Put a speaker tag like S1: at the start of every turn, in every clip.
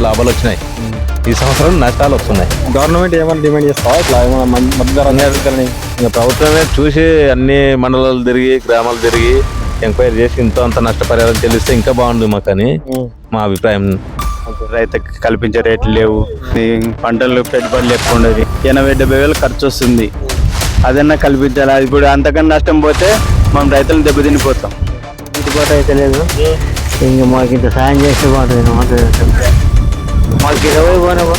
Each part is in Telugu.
S1: లాభాలు వచ్చినాయి. ఈ సంవత్సరం నష్టాలు వస్తున్నాయి.
S2: గవర్నమెంట్ ఏమైనా డిమాండ్ చేస్తావా? ఇట్లా ఏమైనా మన్- మద్దతు ధర అందించాలని?
S1: ఇంకా ప్రభుత్వమే చూసి అన్ని మండలాలు తిరిగి గ్రామాలు తిరిగి ఎంక్వైరీ చేసి ఇంతో అంత నష్టపరిహారం చెల్లిస్తే ఇంకా బాగుండు మాకని మా అభిప్రాయం.
S3: రైతుకి కల్పించే రేట్లు లేవు. ఈ పంటలు పెట్టుబడులు ఎక్కువ ఉండదు ఎనభై డెబ్బై వేలు ఖర్చు వస్తుంది. అదన్నా కల్పించాలి. అది ఇప్పుడు అంతకన్నా నష్టం పోతే మనం రైతులను దెబ్బతినిపోతాం.
S4: గిట్టుబాటు అయితే లేదు. ఇంక మాకు ఇంత సాయం చేస్తే బాగుంటుంది మాకు ఇరవై పోనవా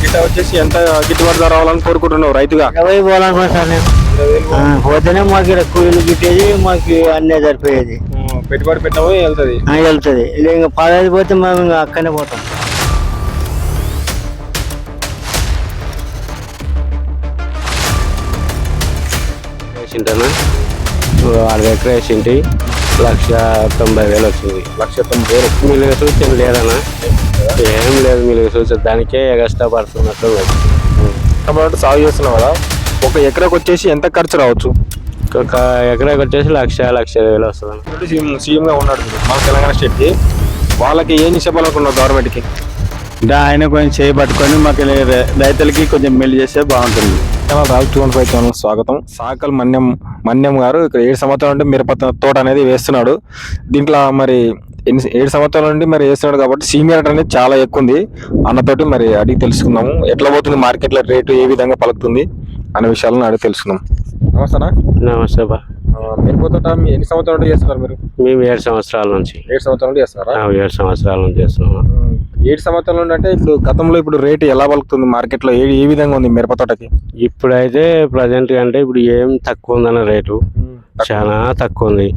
S2: గిట్ట వచ్చేసి ఎంత గిట్టుబాటు ధర రావాలని కోరుకుంటున్నావు రైతుగా?
S4: ఇరవై పోవాలనుకున్నా సార్ నేను. పోతేనే మాకు ఇక్కడ కూలీలు గిట్టేది మాకు అన్నీ సరిపోయేది.
S2: పెట్టుబడి పెట్టాము వెళ్తుంది.
S4: వెళ్తుంది. ఇలా ఇంకా పదహైదు పోతే మేము ఇంకా అక్కడనే పోతాం.
S3: వేసింటాను ఆరు ఎకరా వేసింటి లక్ష తొంభై వేలు వచ్చింది.
S2: లక్ష తొమ్మిది వేలు
S3: మిలుగు సూచన లేదన్నా? ఏం లేదు మిలుగు సూచన దానికే కష్టపడుతున్నట్టు
S2: టమాటో సాగు చేస్తున్నావు కదా ఒక ఎకరాకు వచ్చేసి ఎంత ఖర్చు రావచ్చు?
S3: ఒక ఎకరాకి వచ్చేసి లక్ష లక్ష ఇరవై వేలు వస్తుంది.
S2: సీఎం సీఎం గా ఉన్నాడు మన తెలంగాణ స్టేట్కి. వాళ్ళకి ఏం చెప్పాలనుకున్నావు గవర్నమెంట్కి?
S3: అంటే ఆయన కొంచెం చేయి పట్టుకొని మాకు రైతులకి కొంచెం మేలు చేస్తే బాగుంటుంది.
S2: Raju two one five channel స్వాగతం. సాకల్ మన్యం మన్యం గారు ఇక్కడ ఏడు సంవత్సరాల నుండి మిరప తోట అనేది వేస్తున్నాడు. దీంట్లో మరి ఎన్ని ఏడు సంవత్సరాల నుండి మరి వేస్తున్నాడు కాబట్టి సీనియర్ అనేది చాలా ఎక్కువ ఉంది. అన్నతోటి మరి అడిగి తెలుసుకుందాము. ఎట్లా పోతుంది మార్కెట్లో రేటు ఏ విధంగా పలుకుతుంది అనే విషయాలను అడిగి తెలుసుకుందాం. నమస్తేనా
S3: నమస్తే బా
S2: ఎన్ని సంవత్సరాల నుండి చేస్తున్నారు మీరు?
S3: మేము ఏడు సంవత్సరాల నుంచి.
S2: ఏడు సంవత్సరాల నుండి చేస్తున్నారా?
S3: ఏడు సంవత్సరాల నుంచి చేస్తున్నాం
S2: ఏడు సంవత్సరాల నుండి అంటే ఇప్పుడు గతంలో ఇప్పుడు రేటు ఎలా పలుకుతుంది మార్కెట్లో ఏ ఏ విధంగా ఉంది మిరప తోటకి?
S3: ఇప్పుడైతే ప్రజెంట్ అంటే ఇప్పుడు ఏం తక్కువ ఉందన్న రేటు చాలా తక్కువ ఉంది.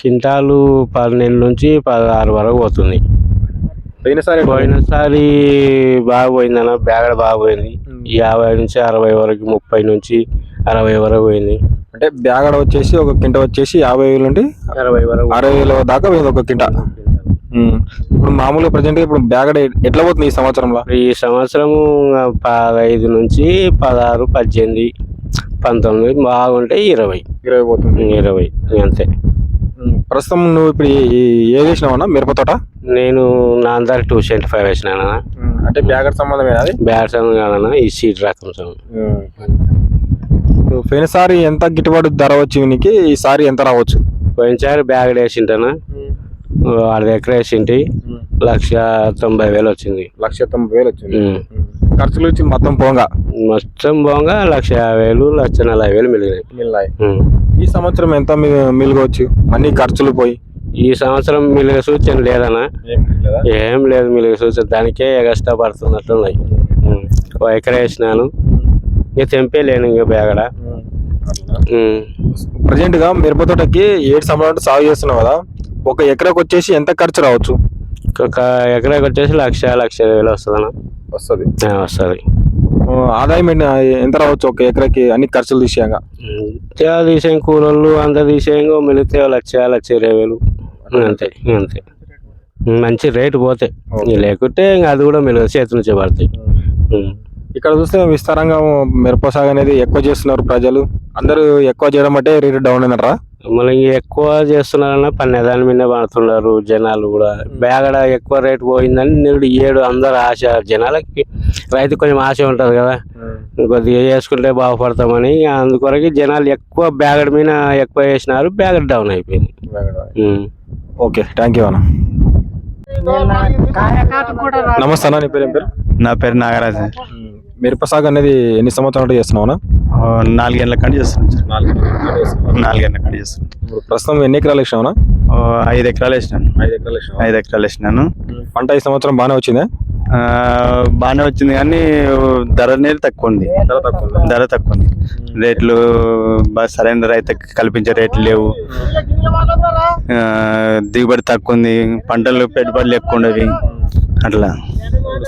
S3: కింటాలు పన్నెండు నుంచి పదహారు వరకు పోతుంది.
S2: పోయినసారి
S3: పోయినసారి బాగా పోయిందన్న బ్యాగడ బాగా పోయింది. యాభై నుంచి అరవై వరకు ముప్పై నుంచి అరవై వరకు పోయింది.
S2: అంటే బ్యాగడ వచ్చేసి ఒక కింట వచ్చేసి యాభై వేలు నుండి
S3: అరవై వరకు.
S2: అరవై వేల దాకా పోయింది ఒక కింట. ఇప్పుడు మామూలుగా ప్రజెంట్ ఇప్పుడు బ్యాగడ ఎట్లా పోతుంది ఈ సంవత్సరంలో?
S3: ఈ సంవత్సరము పదహైదు నుంచి పదహారు పద్దెనిమిది. పంతొమ్మిది బాగుంటే ఇరవై.
S2: ఇరవై పోతుంది.
S3: ఇరవై అంతే.
S2: ప్రస్తుతం నువ్వు ఇప్పుడు ఏది వేసినావన్నా మిరప తోట?
S3: నేను నా అందరికి టూ సెవెంటీ ఫైవ్ వేసినాను
S2: అంటే బ్యాగడ సంబంధమే అది?
S3: బ్యాట్స్ కాదన్నా ఈ సీట్ రకం
S2: పోయినసారి ఎంత గిట్టుబాటు ధర వచ్చింది నీకు? ఈసారి ఎంత రావచ్చు?
S3: పోయినసారి బ్యాగ్ వేసింటాను ఆరు ఎకరా వేసింటి. లక్ష తొంభై వేలు వచ్చింది.
S2: లక్ష తొంభై వేలు వచ్చింది. ఖర్చులు వచ్చి మొత్తం పోగా?
S3: మొత్తం బాగా లక్ష యాభై వేలు లక్ష నలభై వేలు మిగిలినాయి.
S2: మిల్లాయి
S3: ఉమ్.
S2: ఈ సంవత్సరం ఎంత మిలగవచ్చు అన్ని ఖర్చులు పోయి?
S3: ఈ సంవత్సరం మిలుగ సూచన లేదన్నా. ఏం లేదు మిలుగ సూచన. దానికే ఉమ్. ఓ ఎకరా వేసినాను. ఇక తెంపేలేను ఇంకా బేగడ ఉమ్.
S2: ప్రజెంట్గా మిరప తోటకి ఏడు సంవత్సరాలు సాగు చేస్తున్నావు కదా. ఒక ఎకరాకు వచ్చేసి ఎంత ఖర్చు రావచ్చు?
S3: ఒక ఎకరాకి వచ్చేసి లక్ష లక్ష ఇరవై వేలు వస్తుందన్న.
S2: వస్తుంది.
S3: వస్తుంది.
S2: ఆదాయం ఎంత రావచ్చు ఒక ఎకరాకి అన్ని ఖర్చులు తీసేయంగా?
S3: తీసేయం కూలోళ్ళు అంత తీసేయం మిగిలితే ఓ లక్ష లక్ష ఇరవై వేలు. అంతే. అంతే మంచి రేటు పోతాయి. లేకుంటే ఇంకా అది కూడా మెలుగు చేతి నుంచి పడతాయి.
S2: ఇక్కడ చూస్తే విస్తారంగా మిరప సాగు అనేది ఎక్కువ చేస్తున్నారు ప్రజలు. అందరూ ఎక్కువ చేయడం అంటే రేటు డౌన్ అయినారా
S3: మళ్ళీ ఇంక ఎక్కువ చేస్తున్నారన్న పన్ను దాని మీద పడుతున్నారు జనాలు కూడా. బేగడ ఎక్కువ రేటు పోయిందని నేడు ఏడు అందరు ఆశ జనాలకి రైతు కొంచెం ఆశ ఉంటుంది కదా. కొద్దిగా చేసుకుంటే బాగుపడతామని అందుకొరకు జనాలు ఎక్కువ బ్యాగడ్ మీద ఎక్కువ వేసినారు బ్యాగడ్ డౌన్ అయిపోయింది.
S2: ఓకే థ్యాంక్ యూ అన్న. నమస్తే అన్న నీ పేరు
S5: నా పేరు నాగరాజ్.
S2: మిరప సాగు అనేది ఎన్ని సంవత్సరాలు చేస్తున్నావు అన్న?
S5: నాలుగేళ్ళ కండి చేస్తున్నాను సార్ నాలుగేళ్ళ కండి చేస్తున్నాను
S2: ఇప్పుడు ప్రస్తుతం ఎన్ని ఎకరాలు వేసినావు
S5: ఓ, ఐదు ఎకరాలు వేసినాను.
S2: ఐదు ఎకరాలు
S5: ఐదు ఎకరాలు వేసినాను.
S2: పంట ఈ సంవత్సరం బాగానే వచ్చిందా?
S5: బాగానే వచ్చింది కానీ ధర అనేది తక్కువ ఉంది.
S2: ధర తక్కువ ఉందా?
S5: రేట్లు బాగా సరైన రైతుకి కల్పించే రేట్లు లేవు. దిగుబడి తక్కువ ఉంది. పంటలు పెట్టుబడులు ఎక్కువ ఉండవి. అట్లా.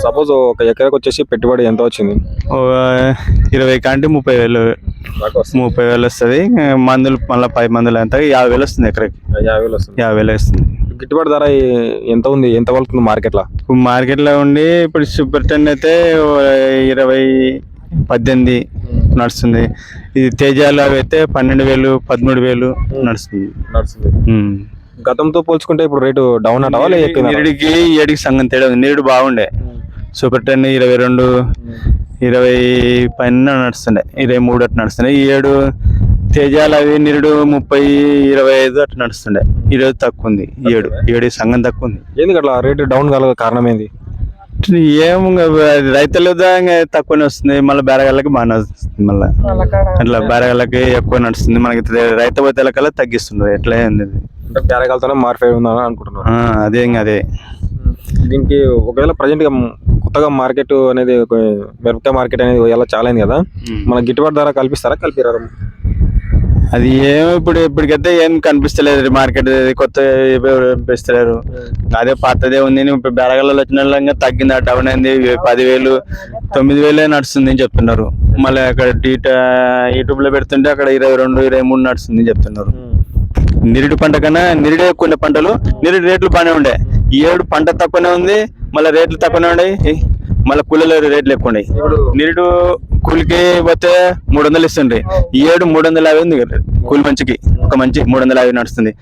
S2: సపోజ్ ఒక ఎకరాకు వచ్చేసి పెట్టుబడి ఎంత వచ్చింది?
S5: ఓ, ఇరవై కంటే ముప్పై వేలు ముప్పై వేలు వస్తుంది. మందులు మళ్ళీ పది మందులు అంతా యాభై వేలు వస్తుంది ఎకరకి.
S2: యాభై వేలు వస్తుంది.
S5: యాభై వేలు వస్తుంది.
S2: గిట్టుబాటు ధర ఎంత ఉంది? ఎంత పలుకుతుంది మార్కెట్లో?
S5: ఇప్పుడు మార్కెట్లో ఉండి ఇప్పుడు సూపర్ టెన్ అయితే ఇరవై పద్దెనిమిది నడుస్తుంది. ఇది తేజాలు అవి అయితే పన్నెండు వేలు పదమూడు వేలు నడుస్తుంది.
S2: నడుస్తుంది. గతంతో పోల్చుకుంటే ఇప్పుడు రేటు డౌన్ అంటావా
S5: నిరుడికి ఏడికి సంఘం తేడా ఉంది. నిరుడు బాగుండే. సూపర్ టెన్ ఇరవై రెండు ఇరవై పైన నడుస్తుండే ఇరవై మూడు అట్లా నడుస్తుండే ఈ ఏడు తేజాలు అవి నిరుడు ముప్పై ఇరవై ఐదు అట్లా నడుస్తుండే ఈ రోజు తక్కువ ఉంది ఈ ఏడు. ఈ ఏడు సంఘం తక్కువ ఉంది
S2: ఎందుకు అట్లా రేటు డౌన్ కాల కారణం ఏంది
S5: ఏం రైతుల తక్కువనే వస్తుంది. మళ్ళీ బేరగాళ్ళకి బాగానే వస్తుంది మళ్ళీ. అట్లా బేరగాళ్ళకి ఎక్కువ నడుస్తుంది. మనకి రైతు పోతే కల్లా తగ్గిస్తుండ్రు ఎట్లా ఏంది
S2: బేరగాలతోనే మారిపోయి ఉందని అనుకుంటున్నాను
S5: అదే ఇంకా అదే.
S2: దీనికి ఒకవేళ ప్రజెంట్గా కొత్తగా మార్కెట్ అనేది మిరపకాయ మార్కెట్ అనేది ఇలా చాలా అయింది కదా మన గిట్టుబాటు ధర కల్పిస్తారా కలిపిరారా
S5: అది ఏం ఇప్పుడు ఇప్పటికైతే ఏం కనిపిస్తలేదు మార్కెట్ కొత్త కనిపిస్తలేరు అదే పాతదే ఉంది ఇప్పుడు బెరగలలో వచ్చిన తగ్గింది డౌన్ అయింది పదివేలు తొమ్మిది వేలే నడుస్తుంది అని చెప్తున్నారు. మళ్ళీ అక్కడ డీట యూట్యూబ్లో పెడుతుంటే అక్కడ ఇరవై రెండు ఇరవై మూడు నడుస్తుంది అని చెప్తున్నారు. నిరుడు పంట కన్నా నిరుడే కొన్ని పంటలు నిరుడు రేట్లు బాగానే ఉండే. ఈ ఏడు పంట తక్కువనే ఉంది మళ్ళీ రేట్లు తక్కువనే ఉన్నాయి మళ్ళీ కూలీల రేట్లు ఎక్కువ ఉన్నాయి నిరుడు కూలికి పోతే మూడు వందలు ఇస్తుండ్రి. ఈ ఏడు మూడు వందల యాభై ఉంది కూలి మంచికి. ఒక మంచి మూడు వందల యాభై నడుస్తుంది.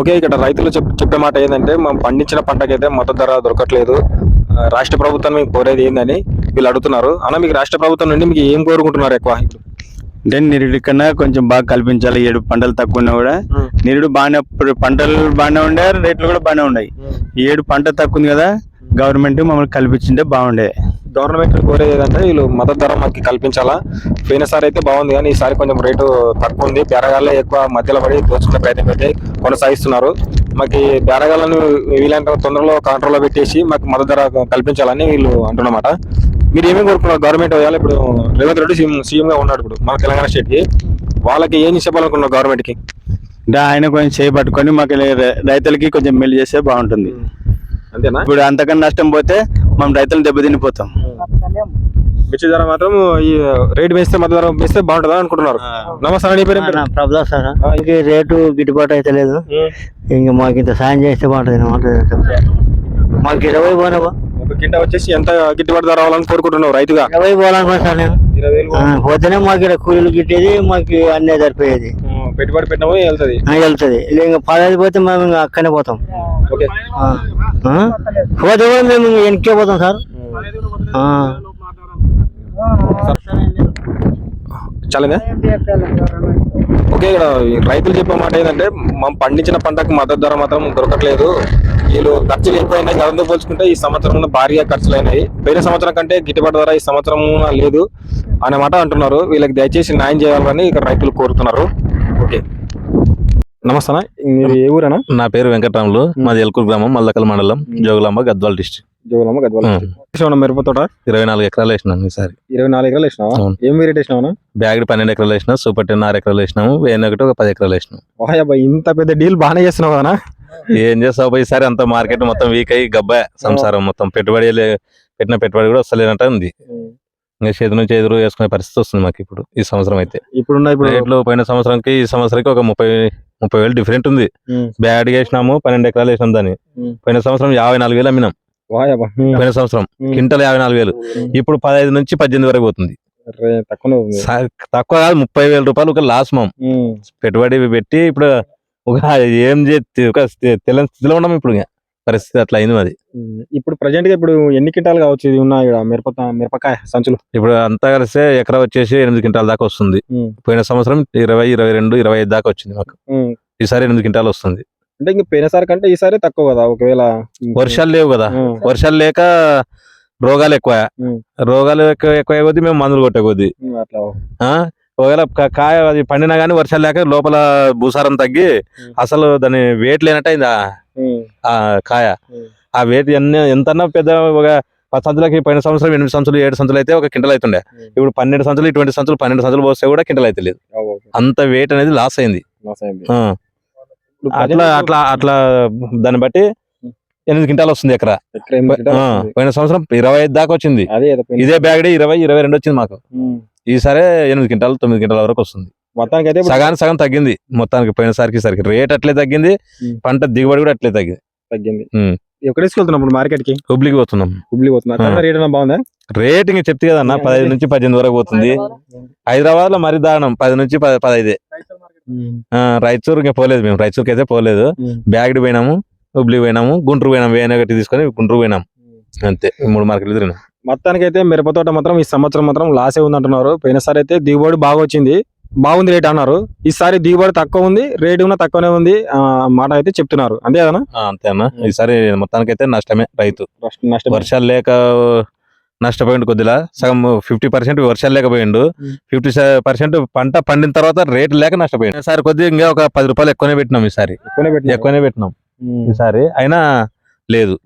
S2: ఓకే ఇక్కడ రైతులు చెప్ చెప్పే మాట ఏంటంటే మనం పండించిన పంటకైతే మద్దతు ధర దొరకట్లేదు. రాష్ట్ర ప్రభుత్వం మీకు కోరేది ఏందని వీళ్ళు అడుగుతున్నారు. అన్న మీకు రాష్ట్ర ప్రభుత్వం నుండి మీకు ఏం కోరుకుంటున్నారు ఎక్కువ?
S5: అంటే నిరుడి కన్నా కొంచెం బాగా కల్పించాలి. ఏడు పంటలు తక్కువ ఉన్నా కూడా నిరుడు బాగానే పంటలు బాగానే ఉండే రేట్లు కూడా బాగానే ఉన్నాయి. ఏడు పంట తక్కువ ఉంది కదా గవర్నమెంట్ మమ్మల్ని కల్పించింటే బాగుండే.
S2: గవర్నమెంట్ కోరేది ఏంటంటే వీళ్ళు మద్దతు ధర మాకు కల్పించాలా. పోయినసారి అయితే బాగుంది కానీ ఈసారి కొంచెం రేటు తక్కువ ఉంది. బేరగాళ్ళే ఎక్కువ మధ్యలో పడి దోచుకునే ప్రయత్నం అయితే కొనసాగిస్తున్నారు. మాకు బేరగాళ్ళను వీలైనంత తొందరలో కంట్రోల్లో పెట్టేసి మాకు మద్దతు ధర కల్పించాలని వీళ్ళు అంటున్నమాట. మీరు ఏమేమి కోరుకున్నారు? గవర్నమెంట్ వేయాలి? ఇప్పుడు రేవంత్ రెడ్డి సీఎం సీఎం గా ఉన్నాడు ఇప్పుడు మన తెలంగాణ స్టేట్కి వాళ్ళకి ఏం చెప్పాలనుకున్నారు గవర్నమెంట్కి
S5: అంటే ఆయన కొంచెం చేపట్టుకొని మాకు రైతులకి కొంచెం మేలు చేస్తే బాగుంటుంది.
S2: అంతేనా?
S5: ఇప్పుడు అంతకన్నా నష్టం పోతే మనం రైతులు దెబ్బతినిపోతాం.
S2: మిర్చి ధర మాత్రం ఈ రేట్ వేస్తే మద్దతు ధర వేస్తే బాగుంటుందా అనుకుంటున్నారు. నమస్తే నీ పేరు ఏం పేరు?
S4: ప్రభుత్వ సార్ ఇంక రేటు గిట్టుబాటు అయితే లేదు. ఇంక మాకు ఇంత సాయం చేస్తే బాగుంటుంది అన్నమాట. మాకు ఇరవై పోనవా
S2: ఒక కింట వచ్చేసి ఎంత గిట్టుబాటు ధర రావాలని కోరుకుంటున్నావు రైతుగా?
S4: ఇరవై పోవాలనుకున్నా సార్ నేను.
S2: ఇరవై వేలు
S4: ఆ, పోతేనే మాకు ఇక్కడ కూలీలు గిట్టేది మాకు అన్నీ సరిపోయేది.
S2: ఆ, పెట్టుబడి పెట్టినామో వెళ్తుంది.
S4: ఆ, వెళ్తుంది. ఇంకా పదహైదు పోతే మేము ఇంకా అక్కనే పోతాం.
S2: ఓకే.
S4: ఆ. ఆ? పోతే కూడా మేము ఇంక వెనక్కే పోతాం సార్. ఆ.
S2: చాలేదా? ఓకే ఇక్కడ రైతులు చెప్పే మాట ఏంటంటే మనం పండించిన పంటకు మద్దతు ధర మాత్రం దొరకట్లేదు. వీళ్ళు ఖర్చులు ఎక్కువైనాయి గతంతో పోల్చుకుంటే ఈ సంవత్సరం భారీగా ఖర్చులు అయినాయి పోయిన సంవత్సరం కంటే గిట్టుబాటు ధర ఈ సంవత్సరం లేదు అనే మాట అంటున్నారు. వీళ్ళకి దయచేసి న్యాయం చేయాలని ఇక్కడ రైతులు కోరుతున్నారు. ఓకే. నమస్తే ఏ ఊరేనా?
S1: నా పేరు వెంకటరాములు. మాది ఎల్కూరు గ్రామం మల్లకల్ మండలం జోగులాంబ గద్వాల డిస్ట్రిక్ట్.
S2: జోగులమ్మ గద్వాల. మిరప తోట?
S1: ఇరవై నాలుగు ఎకరాలు వేసినాను ఈసారి.
S2: ఇరవై నాలుగు ఎకరాలు వేసినావా. ఏం వేరేట్ వేసినావా
S1: బ్యాగ్ పన్నెండు ఎకరాలు వేసినా సూపర్ టెన్ ఆరు ఎకరాలు వేసినాము వేయన ఒకటి ఒక పది ఎకరాలు వేసినాం.
S2: వాయ్ అబ్బాయి ఇంత పెద్ద డీల్ బాగానే చేస్తున్నావు కదా
S1: ఏం చేస్తావు ఈసారి అంత మార్కెట్ మొత్తం వీక్ అయ్యి గబ్బా సంసారం మొత్తం. పెట్టుబడి పెట్టిన పెట్టుబడి కూడా వస్తలేనట్టు ఉంది. ఇంకా చేతి నుంచి ఎదురు వేసుకునే పరిస్థితి వస్తుంది మాకు ఇప్పుడు ఈ సంవత్సరం అయితే.
S2: ఇప్పుడు
S1: రేట్లు పోయిన సంవత్సరానికి ఈ సంవత్సరానికి ఒక ముప్పై ముప్పై వేలు డిఫరెంట్ ఉంది. బ్యాగ్ వేసినాము పన్నెండు ఎకరాలు వేసినాం దాన్ని. పోయిన సంవత్సరం యాభై నాలుగు వేలు అమ్మినాం. పోయిన సంవత్సరం. క్వింటల్ యాభై నాలుగు వేలు. ఇప్పుడు పదహైదు నుంచి పద్దెనిమిది వరకు పోతుంది తక్కువ కాదు ముప్పై వేల రూపాయలు ఒక లాస్ మాం. పెట్టుబడి పెట్టి ఇప్పుడు ఒక ఏం చే ఒక తెలియని స్థితిలో ఉన్నాం ఇప్పుడు. పరిస్థితి అట్లా అయింది
S2: ఉమ్. ఇప్పుడు ప్రజెంట్గా ఇప్పుడు ఎన్ని క్వింటాలు కావచ్చు ఇది ఉన్న ఇక్కడ మిరప మిరపకాయ సంచులు
S1: ఇప్పుడు అంతా కలిస్తే ఎకరా వచ్చేసి ఎనిమిది క్వింటాల దాకా వస్తుంది. పోయిన సంవత్సరం ఇరవై ఇరవై రెండు ఇరవై ఐదు దాకా వచ్చింది మాకు. ఈసారి ఎనిమిది క్వింటాలు వస్తుంది
S2: అంటే ఇంక పోయినసారి కంటే ఈసారి తక్కువ కదా ఒకవేళ
S1: వర్షాలు లేవు కదా. వర్షాలు లేక రోగాలు ఎక్కువ. రోగాలు ఎక్కువ ఎక్కువ కొద్దీ మేము మందులు కొట్టే కొద్దీ? ఒకవేళ కాయ అది పండినా గానీ వర్షాలు లేక లోపల భూసారం తగ్గి. అసలు దాని వెయిట్ లేనట్టు అయింది ఆ- కాయ. ఆ వెయిట్ ఎన్ని ఎంతన్నా పెద్ద ఒక పది సంచులకి పోయిన సంవత్సరం ఎనిమిది సంచులు ఏడు సంచులు అయితే ఒక కింటల్ అవుతుండే. ఇప్పుడు పన్నెండు సంచులు ఇటువంటి సంచులు పన్నెండు సంచులు పోస్తే కూడా కింటల్ అయితే లేదు. అంత వెయిట్ అనేది లాస్ అయింది అట్లా అట్లా అట్లా దాన్ని బట్టి ఎనిమిది క్వింటాలు వస్తుంది ఎకరా.
S2: ఎక్కడ.
S1: పోయిన సంవత్సరం ఇరవై ఐదు దాకా వచ్చింది. ఇదే బ్యాగ్ ఇరవై ఇరవై రెండు వచ్చింది మాకు. ఈసారి ఎనిమిది క్వింటాలు తొమ్మిది క్వింటాల వరకు వస్తుంది.
S2: మొత్తానికి అయితే
S1: సగానికి సగం తగ్గింది. మొత్తానికి పోయినసారికి సరికి రేట్ అట్లే తగ్గింది. పంట దిగుబడి కూడా అట్లే తగ్గింది.
S2: తగ్గింది. ఎక్కడ తీసుకెళ్తున్నాం ఇప్పుడు మార్కెట్కి?
S1: హుబ్లీకి పోతున్నాం.
S2: హుబ్లీ పోతున్నా. రేట్ బాగుందా?
S1: రేట్ ఇంక చెప్తే కదన్న పదహైదు నుంచి పద్దెనిమిది వరకు పోతుంది. హైదరాబాద్? లో మరి దారుణం. పది నుంచి పద- పదహైదే. ఆ, రాయచూరు ఇంకా పోలేదు మేము. రాయచూరుకి అయితే పోలేదు బ్యాగ్డ్ పోయినాము హుబ్లీ పోయినాము గుంటూరు పోయినాం వేరే ఒకటి తీసుకొని గుంటూరు పోయినాం అంతే. మూడు మార్కెట్లు తిరిగినాం
S2: మొత్తానికి అయితే మిరప తోట మాత్రం ఈ సంవత్సరం మాత్రం లాసే ఉంది అంటున్నారు పోయినసారి అయితే దిగుబడి బాగా వచ్చింది. బాగుంది రేట్ అన్నారు. ఈసారి దిగుబడి తక్కువ ఉంది రేట్ కూడా తక్కువనే ఉంది ఆ, మాట అయితే చెప్తున్నారు. అంతే కదా
S1: అంతే అన్న. ఈసారి మొత్తానికైతే నష్టమే రైతు.
S2: నష్టం
S1: వర్షాలు లేక నష్టపోయిండు కొద్దిలా. సగం ఫిఫ్టీ పర్సెంట్ వర్షాలు లేకపోయిండు. ఫిఫ్టీ పర్సెంట్ పంట పండిన తర్వాత రేటు లేక నష్టపోయిండు. ఈసారి కొద్దిగా ఇంకా ఒక పది రూపాయలు ఎక్కువనే పెట్టినాం ఈసారి.
S2: ఎక్కువనే
S1: పెట్టినాం. ఈసారి అయినా లేదు.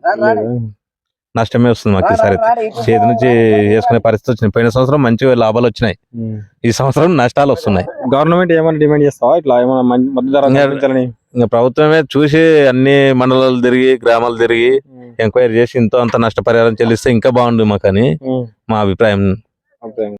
S1: నష్టమే వస్తుంది మాకు ఈసారి. చేతి నుంచి వేసుకునే పరిస్థితి వచ్చింది. పోయిన సంవత్సరం మంచి లాభాలు వచ్చినాయి. ఈ సంవత్సరం నష్టాలు వస్తున్నాయి.
S2: గవర్నమెంట్ ఏమైనా డిమాండ్ చేస్తావా? ఇట్లా ఏమైనా
S1: ప్రభుత్వమే చూసి అన్ని మండలాలు తిరిగి గ్రామాలు తిరిగి ఎంక్వైరీ చేసి ఇంతో అంత నష్టపరిహారం చెల్లిస్తే ఇంకా బాగుండు మాకని. మా అభిప్రాయం